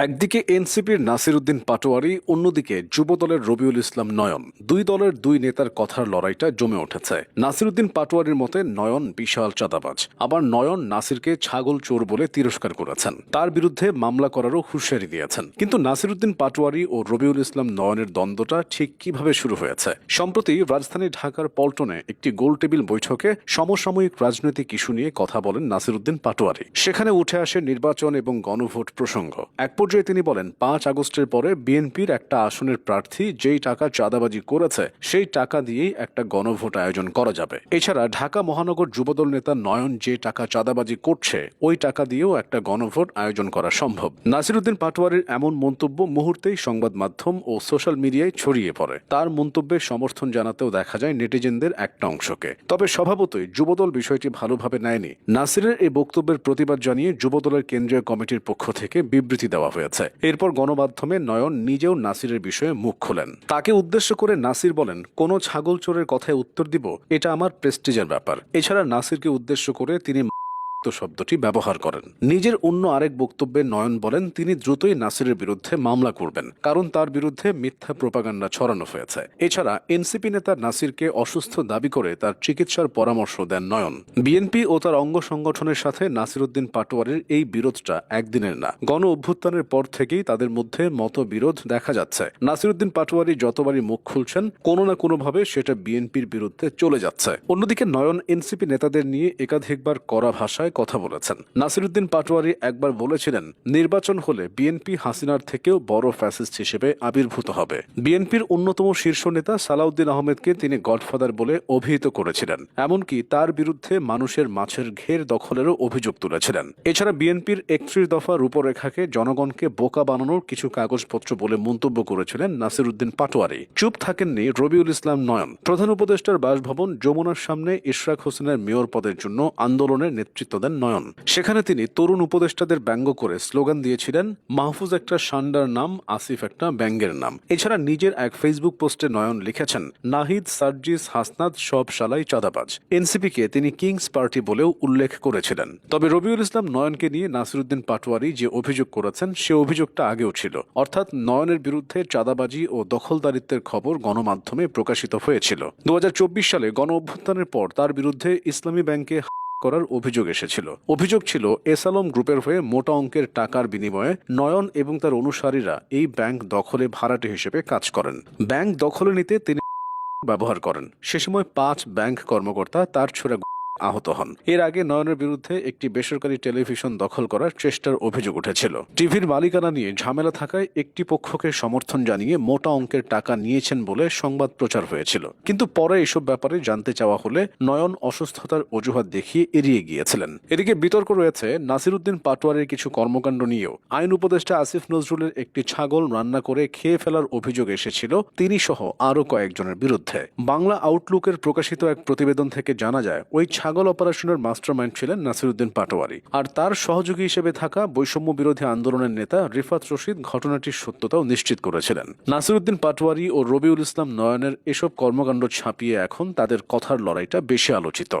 একদিকে এনসিপির নাসির উদ্দিন পাটোয়ারি, অন্যদিকে যুবদলের রবিউল ইসলাম নয়ন। দুই দলের দুই নেতার কথার লড়াইটা জমে উঠেছে। নাসির উদ্দিন পাটোয়ারির মতে, নয়ন বিশাল চাঁদাবাজ। আবার নয়ন নাসিরকে ছাগল চোর বলে তিরস্কার করেছেন। তার বিরুদ্ধে মামলা করারও হুঁশিয়ারি দিয়েছেন। কিন্তু নাসির উদ্দিন পাটোয়ারি ও রবিউল ইসলাম নয়নের দ্বন্দ্বটা ঠিক কীভাবে শুরু হয়েছে? সম্প্রতি রাজধানী ঢাকার পল্টনে একটি গোল টেবিল বৈঠকে সমসাময়িক রাজনৈতিক ইস্যু নিয়ে কথা বলেন নাসির উদ্দিন পাটোয়ারি। সেখানে উঠে আসে নির্বাচন এবং গণভোট প্রসঙ্গ। এক পর্যায়ে তিনি বলেন, পাঁচ আগস্টের পরে বিএনপির একটা আসনের প্রার্থী যেই টাকা চাঁদাবাজি করেছে, সেই টাকা দিয়েই একটা গণভোট আয়োজন করা যাবে। এছাড়া ঢাকা মহানগর যুবদল নেতা নয়ন যে টাকা চাঁদাবাজি করছে, ওই টাকা দিয়েও একটা গণভোট আয়োজন করা সম্ভব। নাসিরুদ্দিন পাটোয়ারির এমন মন্তব্য মুহূর্তেই সংবাদ মাধ্যম ও সোশ্যাল মিডিয়ায় ছড়িয়ে পড়ে। তার মন্তব্যের সমর্থন জানাতেও দেখা যায় নেটিজেনদের একটা অংশকে। তবে স্বভাবতই যুবদল বিষয়টি ভালোভাবে নেয়নি। নাসিরের এই বক্তব্যের প্রতিবাদ জানিয়ে যুবদলের কেন্দ্রীয় কমিটির পক্ষ থেকে বিবৃতি দেওয়া হয়েছে। এরপর গণমাধ্যমে নয়ন নিজেও নাসিরের বিষয়ে মুখ খোলেন। তাকে উদ্দেশ্য করে নাসির বলেন, কোনো ছাগল চোরের কথায় উত্তর দিব, এটা আমার প্রেস্টিজের ব্যাপার। এছাড়া নাসিরকে উদ্দেশ্য করে তিনি তো শব্দটি ব্যবহার করেন। নিজের অন্য আরেক বক্তব্যে নয়ন বলেন, তিনি দ্রুতই নাসিরের বিরুদ্ধে মামলা করবেন, কারণ তার বিরুদ্ধে মিথ্যা প্রপাগান্ডা ছড়ানো হয়েছে। এছাড়া এনসিপি নেতা নাসিরকে অসুস্থ দাবি করে তার চিকিৎসার পরামর্শ দেন নয়ন। বিএনপি ও তার অঙ্গ সংগঠনের সাথে নাসিরুদ্দিন পাটোয়ারির এই বিরোধটা একদিনের না। গণ অভ্যুত্থানের পর থেকেই তাদের মধ্যে মতবিরোধ দেখা যাচ্ছে। নাসিরুদ্দিন পাটোয়ারি যতবারই মুখ খুলছেন, কোনো না কোনোভাবে সেটা বিএনপির বিরুদ্ধে চলে যাচ্ছে। অন্যদিকে নয়ন এনসিপি নেতাদের নিয়ে একাধিকবার কড়া ভাষায় কথা বলেছেন। নাসিরুদ্দিন পাটোয়ারি একবার বলেছিলেন, নির্বাচন হলে বিএনপি হাসিনার থেকেও বড় ফ্যাসিস্ট হিসেবে আবির্ভূত হবে। বিএনপির অন্যতম শীর্ষ নেতা সালাউদ্দিন আহমেদকে তিনি গডফাদার বলে অভিহিত করেছিলেন। এমনকি তার বিরুদ্ধে মানুষের মাছের ঘের দখলেরও অভিযোগ তুলেছিলেন। এছাড়া বিএনপির একত্রিশ দফা রূপরেখাকে জনগণকে বোকা বানানোর কিছু কাগজপত্র বলে মন্তব্য করেছিলেন নাসিরুদ্দিন পাটোয়ারি। চুপ থাকেননি রবিউল ইসলাম নয়ন। প্রধান উপদেষ্টার বাসভবন যমুনার সামনে ইশরাক হোসেনের মেয়র পদের জন্য আন্দোলনের নেতৃত্ব দেন নয়ন। সেখানে তিনি তরুণ উপদেষ্টাদের ব্যঙ্গ করে স্লোগান দিয়েছিলেন, মাহফুজ একটা সান্ডার নাম, আসিফ একটা ব্যাঙ্গের নাম। এছাড়া নিজের এক ফেসবুক পোস্টে নয়ন লিখেছেন, নাহিদ, সার্জিস হাসনাদ সব শালাই চাঁদাবাজ। এনসিপিকে তিনি কিংস পার্টি বলেও উল্লেখ করেছিলেন। তবে রবিউল ইসলাম নয়নকে নিয়ে নাসিরুদ্দিন পাটোয়ারি যে অভিযোগ করেছেন, সে অভিযোগটা আগেও ছিল। অর্থাৎ নয়নের বিরুদ্ধে চাঁদাবাজি ও দখলদারিত্বের খবর গণমাধ্যমে প্রকাশিত হয়েছিল। দু হাজার চব্বিশ সালে গণ অভ্যুত্থানের পর তার বিরুদ্ধে ইসলামী ব্যাংকে করার অভিযোগ এসেছিল। অভিযোগ ছিল, এসালম গ্রুপের হয়ে মোটা অঙ্কের টাকার বিনিময়ে নয়ন এবং তার অনুসারীরা এই ব্যাংক দখলে ভাড়াটে হিসেবে কাজ করেন। ব্যাংক দখলে নিতে তিনি ব্যবহার করেন। সে সময় পাঁচ ব্যাংক কর্মকর্তা তার ছোড়া আহত হন। এর আগে নয়নের বিরুদ্ধে একটি বেসরকারি টেলিভিশন দখল করার চেষ্টার অভিযোগ উঠেছিল। টিভির মালিকানা নিয়ে ঝামেলা থাকায় একটি পক্ষকে সমর্থন জানিয়ে মোটা অঙ্কের টাকা নিয়েছেন বলে সংবাদ প্রচার হয়েছিল। কিন্তু পরে এসব ব্যাপারে জানতে চাওয়া হলে নয়ন অসুস্থতার অজুহাত দেখিয়ে এড়িয়ে গিয়েছিলেন। এদিকে বিতর্ক রয়েছে, নাসিরুদ্দিন পাটোয়ারের কিছু কর্মকাণ্ড নিয়েও। আইন উপদেষ্টা আসিফ নজরুলের একটি ছাগল রান্না করে খেয়ে ফেলার অভিযোগ এসেছিল, তিনি সহ আরও কয়েকজনের বিরুদ্ধে। বাংলা আউটলুকের প্রকাশিত এক প্রতিবেদন থেকে জানা যায়, ওই ছাগল অপারেশনের মাস্টার মাইন্ড ছিলেন নাসিরুদ্দিন পাটোয়ারি। আর তার সহযোগী হিসেবে থাকা বৈষম্য বিরোধী আন্দোলনের নেতা রিফাত রশিদ ঘটনাটির সত্যতাও নিশ্চিত করেছিলেন। নাসিরুদ্দিন পাটোয়ারি ও রবিউল ইসলাম নয়নের এসব কর্মকাণ্ড ছাপিয়ে এখন তাদের কথার লড়াইটা বেশি আলোচিত।